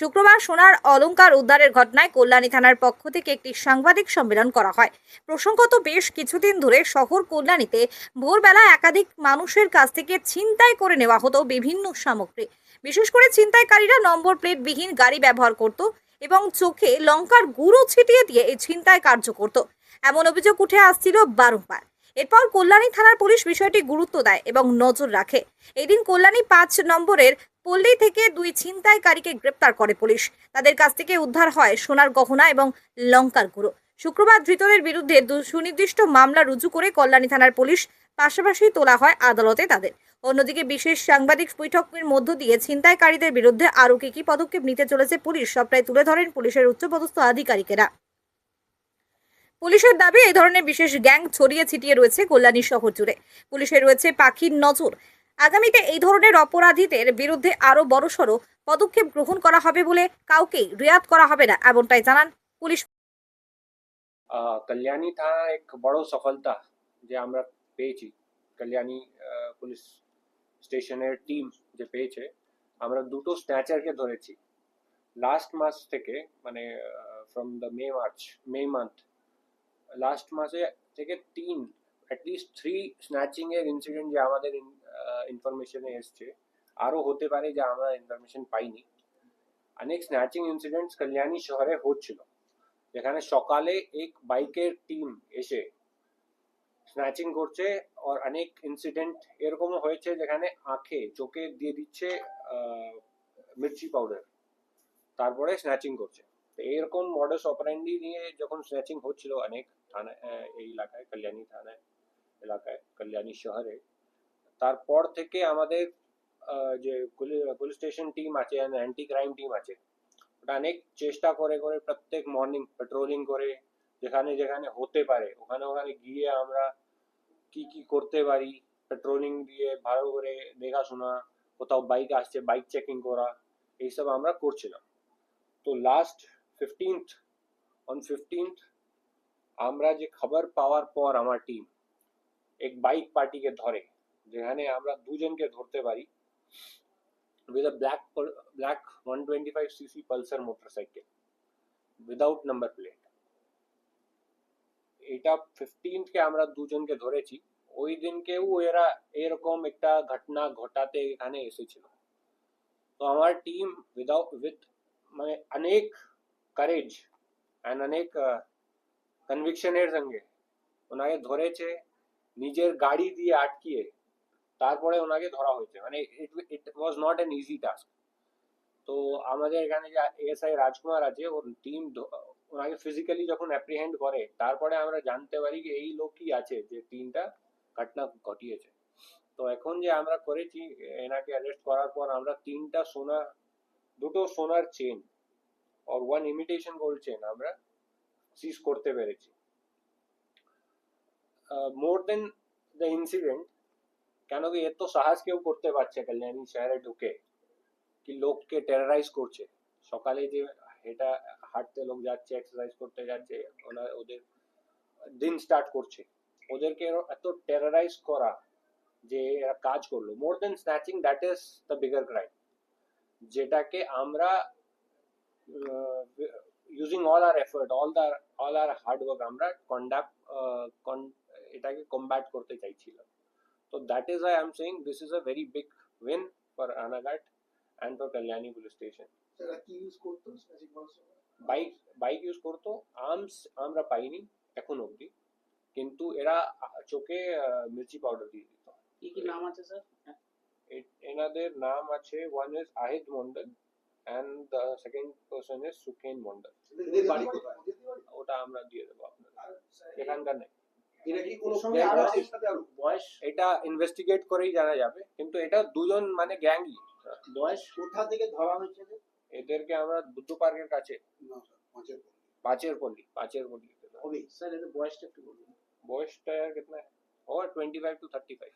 শুক্রবার সোনার অলঙ্কার উদ্ধারের ঘটনায় কল্যাণী থানার পক্ষ থেকে একটি সাংবাদিক সম্মেলন করা হয়। প্রসঙ্গত বেশ কিছুদিন ধরে শহর কল্যাণীতে ভোরবেলা একাধিক মানুষের কাছ থেকে ছিনতাই করে নেওয়া হতো বিভিন্ন সামগ্রী। বিশেষ করে ছিনতাইকারীরা নম্বর প্লেটবিহীন গাড়ি ব্যবহার করত এবং চোখে লঙ্কার গুঁড়ো ছিটিয়ে দিয়ে এই ছিনতাই কার্য করত। এমন অভিযোগ উঠে আসছিল বারংবার। এরপর কল্যাণী থানার পুলিশ বিষয়টি গুরুত্ব দেয় এবং নজর রাখে। এদিন কল্যাণী পাঁচ নম্বরের পল্লী থেকে দুই ছিনতাইকারীকে গ্রেপ্তার করে পুলিশ। তাদের কাছ থেকে উদ্ধার হয় সোনার গহনা এবং লঙ্কার গুঁড়ো। শুক্রবার ধৃতদের বিরুদ্ধে সুনির্দিষ্ট মামলা রুজু করে কল্যাণী থানার পুলিশ পাশাপাশি তোলা হয় আদালতে তাদের। অন্যদিকে বিশেষ সাংবাদিক বৈঠকের মধ্য দিয়ে ছিনতাইকারীদের বিরুদ্ধে আরও কি কি পদক্ষেপ নিতে চলেছে পুলিশ সবটাই তুলে ধরেন পুলিশের উচ্চপদস্থ আধিকারিকেরা। পুলিশের দাবি এই ধরনের বিশেষ গ্যাং ছড়িয়ে ছিটিয়ে রয়েছে কল্যাণী শহর জুড়ে। পুলিশের রয়েছে পাখির নজর। আগামীতে এই ধরনের অপরাধীদের বিরুদ্ধে আরও বড়সড় পদক্ষেপ গ্রহণ করা হবে বলে কাউকেই রিয়াত করা হবে না, এমনটাই জানান পুলিশ। কল্যাণী থানা এক বড় সফলতা যে আমরা পেয়েছি। কল্যাণী পুলিশ স্টেশনের টিম যে পেয়েছে, আমরা দুটো স্ন্যাচারকে ধরেছি। লাস্ট মাস থেকে মানে from the May March May month last মাসে থেকে তিন অ্যাটলিস্ট থ্রি স্ন্যাচিংয়ের ইনসিডেন্ট যে আমাদের ইনফরমেশনে এসছে। আরও হতে পারে যে আমরা ইনফরমেশন পাইনি। অনেক স্ন্যাচিং ইনসিডেন্টস কল্যাণী শহরে হচ্ছিল। যেখানে সকালে এক বাইকের টিম এসে স্ন্যাচিং করছে আর অনেক ইনসিডেন্ট এরকমও হয়েছে যেখানে আঁখে চোখে দিয়ে দিচ্ছে মির্চি পাউডার তারপরে স্ন্যাচিং করছে। এরকম মডাস অপারেন্ডি নিয়ে যখন স্ন্যাচিং হচ্ছিল অনেক থানায় এই এলাকায়, কল্যাণী থানায়, এলাকায়, কল্যাণী শহরে তারপর থেকে আমাদের যে পুলিশ স্টেশন টিম আছে অ্যান্টি ক্রাইম টিম আছে, ওটা অনেক চেষ্টা করে করে প্রত্যেক মর্নিং পেট্রোলিং করে, যেখানে যেখানে হতে পারে, ওখানে ওখানে গিয়ে আমরা কি কি করতে পারি পেট্রোলিং দিয়ে ভালো করে দেখাশোনা, কোথাও বাইক আসছে বাইক চেকিং করা, এইসব আমরা করছিলাম। তো লাস্ট ফিফটিন্থ অন ফিফটিন্থ আমরা যে খবর পাওয়ার পর আমার টিম এক বাইক পার্টিকে ধরে। যেখানে আমরা দুজনকে ধরতে পারি with a black pul- black 125 cc pulsar motorcycle without number plate. এটা ফিফটিন্থ কে আমরা দুজনকে ধরেছি। ওই দিনকেও এরা এরকম একটা ঘটনা ঘটাতে এখানে এসেছিল। তো আমার টিম উইদাউট উইথ মানে অনেক কারেজ অ্যান্ড অনেক কনভিকশনের সঙ্গে ওনাকে ধরেছে। নিজের গাড়ি দিয়ে আটকিয়ে তারপরে ওনাকে ধরা হয়েছে। মানে it was not an easy task তো আমাদের এখানে যে এএসআই রাজকুমার আছে, ওর টিম ওনাকে ফিজিক্যালি যখন অ্যাপ্রিহেন্ড করে, তারপরে আমরা জানতে পারি যে এই লোকই আছে, যে তিনটা ঘটনা ঘটিয়েছে। তো এখন যে আমরা করেছি, এনাকে অ্যারেস্ট করার পর আমরা তিনটা সোনা, দুটো সোনার চেন আর ওয়ান ইমিটেশন গোল্ড চেন আমরা সিজ করতে পেরেছি। মোর দেন দ্য ইনসিডেন্ট কেন কি এত সাহস কেউ করতে পারছে কল্যাণী শহরে ঢুকে কি লোককে টেরারাইজ করছে? সকালে যে এটা হাঁটতে লোক যাচ্ছে এক্সারসাইজ করতে যাচ্ছে, ওরা ওদের দিন স্টার্ট করছে। ওদেরকে এত টেরারাইজ করা যে এরা কাজ করল। More than snatching that is the bigger crime যেটাকে আমরা using all our effort all the all our hard work আমরা কন্ডাক্ট এটাকে কম্ব্যাট করতে চাইছিলাম। So that is why I'm saying this is a very big win for Anagat and for Kalyani police station. সেটা কি use করতো magic box bike bike use করতো arms আমরা পাইনি এখন অবধি কিন্তু এরা আ- চোখে আহ, মির্চি পাউডার দিয়ে দিত কি কি নাম আছে স্যার এ- এনাদের নাম আছে one is Ahid Mondal and the second person is Sukhen Mondal এদের বাড়ি কোথায় ওটা আমরা দিয়ে দেবো আপনাদের এখানকার নেই এটা কি কোনো সঙ্গে সঙ্গে আরো আরো আছে? বয়স এটা ইনভেস্টিগেট করেই জানা যাবে কিন্তু এটা দুজন মানে গ্যাংই বয়স কোথা থেকে ধরা হয়েছে যে? এদেরকে আমরা বুদ্ধ পার্কের কাছে না স্যার পাঁচের পর। पाचेर पल्ली पाचेर पल्ली হবে স্যার এদের বয়সটা একটু বলুন बॉयस टायर कितना है और 25 टू 35